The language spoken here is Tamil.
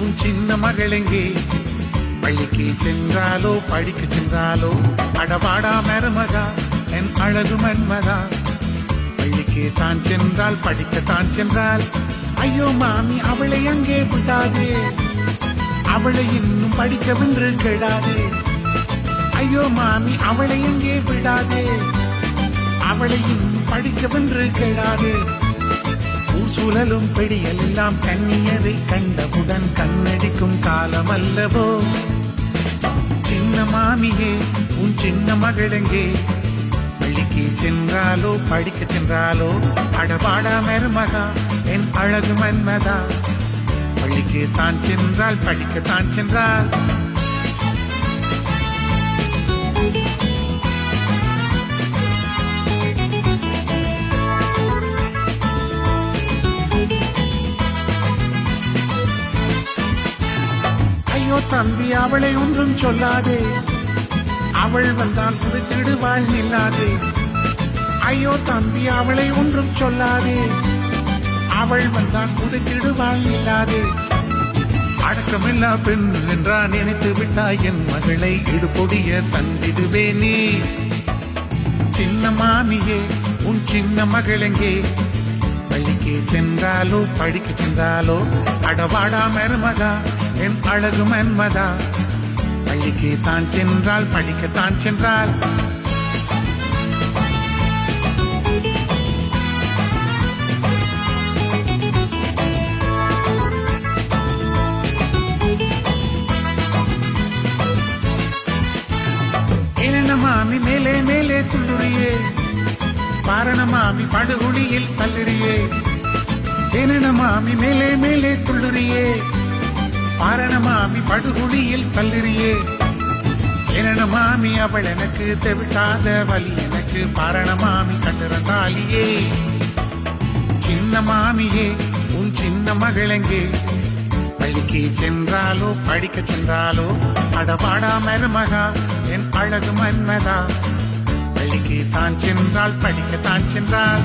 உன் சின்ன மகளெங்கே பள்ளிக்கு சென்றாலோ படிக்க சென்றாலோ? அடபாடா மருமகா என் அழகு மன்மதா. பள்ளிக்கு தான் சென்றால் படிக்கத்தான் சென்றால் ஐயோ மாமி அவளை அங்கே விடாதே அவளை இன்னும் படிக்கவென்று கெடாதே ஐயோ மாமி அவளை எங்கே விடாதே? அவளை இன்னும் படிக்கவென்று கெடாதே ஊர் சூழலும் பெடியல் எல்லாம் கண்ணியரை கண்டவுடன் கண்ணடிக்கும் காலம் அல்லவோ சின்ன மாமியே உன் சின்ன மகளெங்கே பள்ளிக்கு சென்றாலோ படிக்க சென்றாலோ? அடபாடா மருமகா என் அழகு மன்மதா. பள்ளிக்கு தான் சென்றால் படிக்க தான் சென்றால். தம்பி அவளை ஒன்றும் சொல்லாதே. அவள் வந்தால் புதைத்திடுவாள் நில்லாதே. ஐயோ தம்பி அவளை ஒன்றும் சொல்லாதே. அவள் வந்தால் புதைத்திடுவாள் நில்லாதே. அடக்கமில்லா பெண் என்றா நினைத்து விட்டாய் என் மகளை இடுபொடிய தந்திடுவே நீ. சின்ன மாமியே உன் சின்ன மகளெங்கே பள்ளிக்கு சென்றாலோ படிக்க சென்றாலோ அடவாடா மருமகா. என் அழகு மன்மதா. பள்ளிக்கு தான் சென்றால் படிக்கத்தான் சென்றால். என்ன மாமி மேலே மேலே துள்ளுறியே? பாரண மாமி படுகுழியில் தள்ளுறியே? என்னென்ன மாமி மேலே மேலே துள்ளுறியே? பாரண மாமி படுகுழியில் தள்ளுறியே என்ன மாமி அவள் எனக்கு தெவிட்டாத வலி. எனக்கு பாரண மாமி கண்டிருந்தாலியே சின்ன மாமியே உன் சின்ன மகளெங்கே பள்ளிக்கு சென்றாலோ படிக்க சென்றாலோ? அடபாடா மருமகா என் அழகு மன்மதா. பள்ளிக்கு தான் சென்றால் படிக்க தான் சென்றால்.